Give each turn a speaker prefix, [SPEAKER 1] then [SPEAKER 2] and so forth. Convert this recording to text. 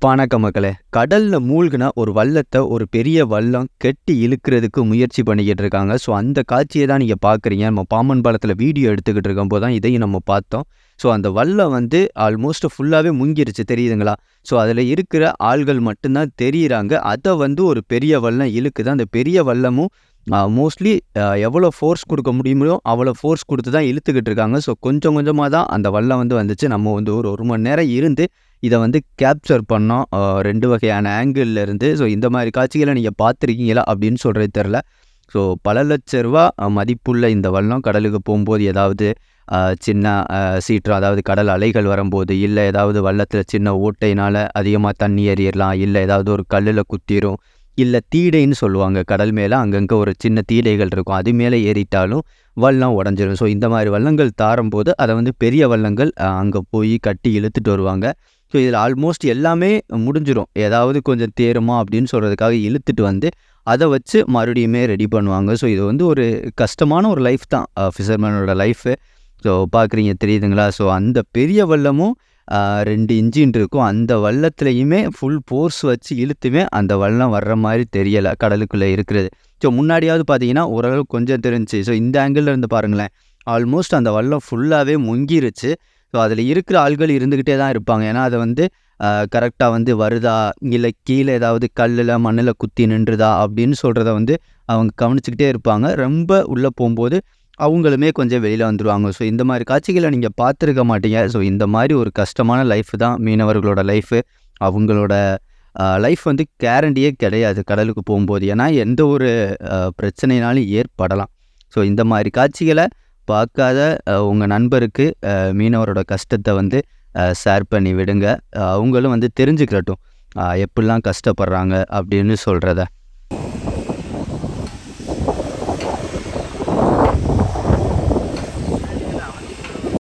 [SPEAKER 1] வணக்க மக்களே. கடலில் மூழ்கின ஒரு வள்ளத்தை ஒரு பெரிய வள்ளம் கெட்டி இழுக்கிறதுக்கு முயற்சி பண்ணிக்கிட்டு இருக்காங்க. ஸோ அந்த காட்சியை தான் நீங்கள் பார்க்குறீங்க நம்ம பாம்பன் பாலத்தில் வீடியோ எடுத்துக்கிட்டு இருக்கும்போது தான் இதையும் நம்ம பார்த்தோம். ஸோ அந்த வல்லம் வந்து ஆல்மோஸ்ட் ஃபுல்லாகவே முங்கிருச்சு. தெரியுதுங்களா? ஸோ அதில் இருக்கிற ஆள்கள் மட்டும்தான் தெரியுறாங்க. அதை வந்து ஒரு பெரிய வல்லம் இழுக்குது. அந்த பெரிய வல்லமும் மோஸ்ட்லி எவ்வளோ ஃபோர்ஸ் கொடுக்க முடியுமோ அவ்வளோ ஃபோர்ஸ் கொடுத்து தான் இழுத்துக்கிட்டு இருக்காங்க. ஸோ கொஞ்சம் கொஞ்சமாக தான் அந்த வல்லம் வந்து வந்துச்சு. நம்ம வந்து ஒரு ஒரு மணி நேரம் இருந்து இதை வந்து கேப்சர் பண்ணோம். ரெண்டு வகையான ஆங்கிள் இருந்து. ஸோ இந்த மாதிரி காட்சிகளை நீங்கள் பார்த்துருக்கீங்களா அப்படின்னு சொல்கிறது தெரில ஸோ பல லட்ச ரூபா மதிப்புள்ள இந்த வள்ளம் கடலுக்கு போகும்போது ஏதாவது சின்ன சீற்றம் அதாவது கடல் அலைகள் வரும்போது இல்லை ஏதாவது வள்ளத்தில் சின்ன ஓட்டையினால் அதிகமாக தண்ணி ஏறிடலாம் இல்லை ஏதாவது ஒரு கல்லில் குத்திரும் இல்லை தீடைன்னு சொல்லுவாங்க. கடல் மேலே அங்கங்கே ஒரு சின்ன தீடைகள் இருக்கும். அது மேலே ஏறிட்டாலும் வள்ளம் உடஞ்சிரும். ஸோ இந்த மாதிரி வள்ளங்கள் தாரும்போது அதை வந்து பெரிய வள்ளங்கள் அங்கே போய் கட்டி இழுத்துட்டு வருவாங்க. ஸோ இதில் ஆல்மோஸ்ட் எல்லாமே முடிஞ்சிடும் ஏதாவது கொஞ்சம் தேருமா அப்படின்னு சொல்கிறதுக்காக இழுத்துட்டு வந்து அதை வச்சு மறுபடியுமே ரெடி பண்ணுவாங்க. ஸோ இது வந்து ஒரு கஷ்டமான ஒரு லைஃப் தான். ஃபிஷர்மேனோட லைஃபு ஸோ பார்க்குறீங்க தெரியுதுங்களா? ஸோ அந்த பெரிய வல்லமும் ரெண்டு இன்ஜின் இருக்கும். அந்த வள்ளத்துலையுமே ஃபுல் ஃபோர்ஸ் வச்சு இழுத்துமே அந்த வல்லம் வர்ற மாதிரி தெரியலை கடலுக்குள்ளே இருக்கிறது. ஸோ முன்னாடியாவது பார்த்தீங்கன்னா ஓரளவு கொஞ்சம் தெரிஞ்சு ஸோ இந்த ஆங்கிளில் இருந்து பாருங்களேன். ஆல்மோஸ்ட் அந்த வல்லம் ஃபுல்லாகவே முங்கிருச்சு. ஸோ அதில் இருக்கிற ஆள்கள் இருந்துக்கிட்டே தான் இருப்பாங்க. ஏன்னா அதை வந்து கரெக்டாக வந்து வருதா? இல்லை கீழே ஏதாவது கல்லில் மண்ணில் குத்தி நின்றுதா? அப்படின்னு சொல்கிறத வந்து அவங்க கவனிச்சுக்கிட்டே இருப்பாங்க. ரொம்ப உள்ளே போகும்போது அவங்களுமே கொஞ்சம் வெளியில் வந்துடுவாங்க ஸோ இந்த மாதிரி காட்சிகளை நீங்கள் பார்த்துருக்க மாட்டீங்க. ஸோ இந்த மாதிரி ஒரு கஷ்டமான லைஃப் தான் மீனவர்களோட லைஃபு அவங்களோட லைஃப் வந்து கேரண்டியே கிடையாது கடலுக்கு போகும்போது. ஏன்னா எந்த ஒரு பிரச்சனைனாலும் ஏற்படலாம். ஸோ இந்த மாதிரி காட்சிகளை பார்க்காத உங்கள் நண்பருக்கு மீனவரோட கஷ்டத்தை வந்து ஷேர் பண்ணி விடுங்க. அவங்களும் வந்து தெரிஞ்சுக்கிறட்டும். எப்படிலாம் கஷ்டப்படுறாங்க அப்படின்னு சொல்கிறத